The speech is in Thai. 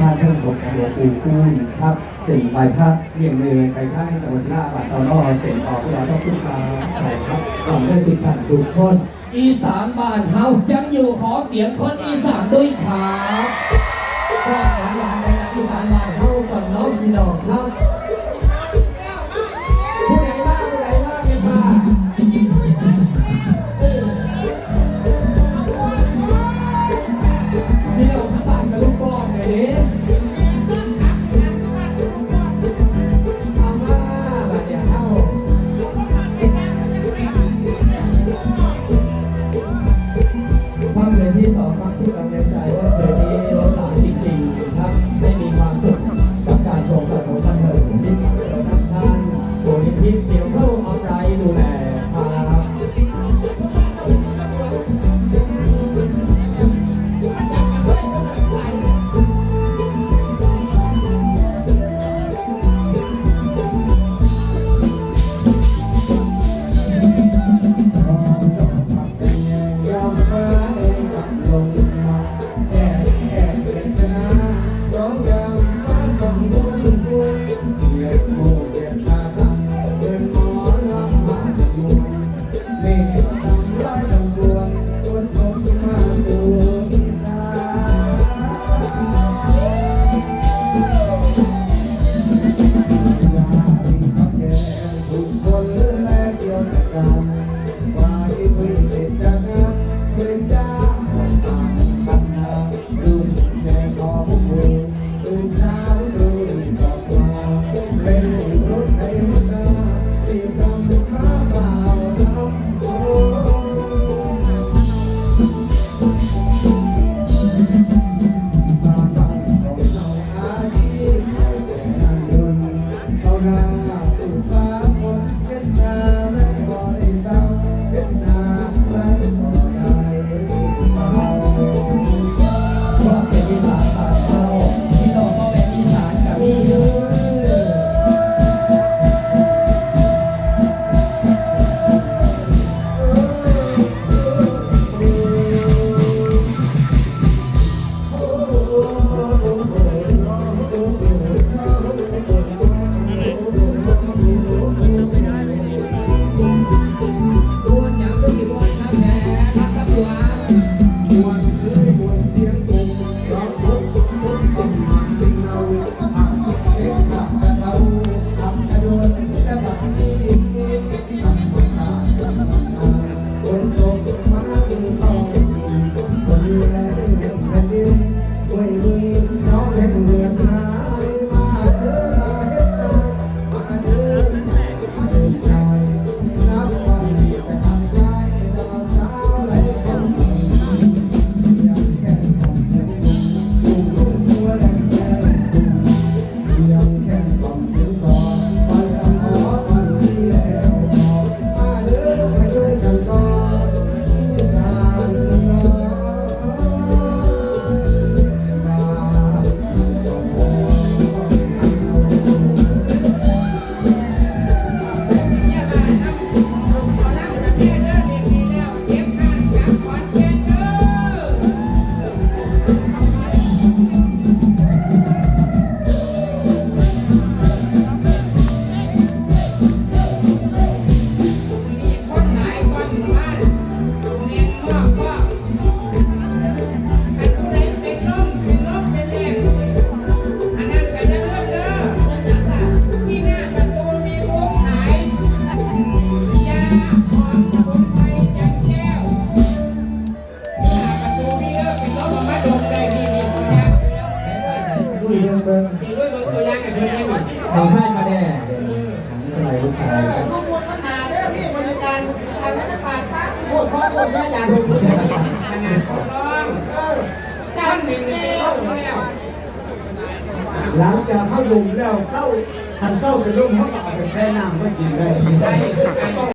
ท่านเพิ่มสมกับหลวงปู่คุ้นครับสิ่งไปท่าเบี่ยงเมย์ไปท่าตะวันชนาบัตตอนนอเสด็จออกพวกเราต้องขึ้นมาใช่ครับต้อนได้ติดตามทุกคน อีสานบ้านเฮายังอยู่ขอเสียงคนอีสานด้วยครับก็หลานๆในอีสานบ้านเฮากับน้องพี่น้องครับ เรีด้วยมัาบตังก่อาให้มาแน่เดี๋ยวนี้ไรลูกชายครับข้มหาเรื่องพี่บารอันนั้นไานปั๊บโคพ่อเลยขนาดของน้องเจ้าหนึ่งเดียวแล้วหลังจากเข้าหลุมแล้วเข้าทำเศร้าเป็นลุ่มเขาก็อาไปแช่น้ำก็กินได้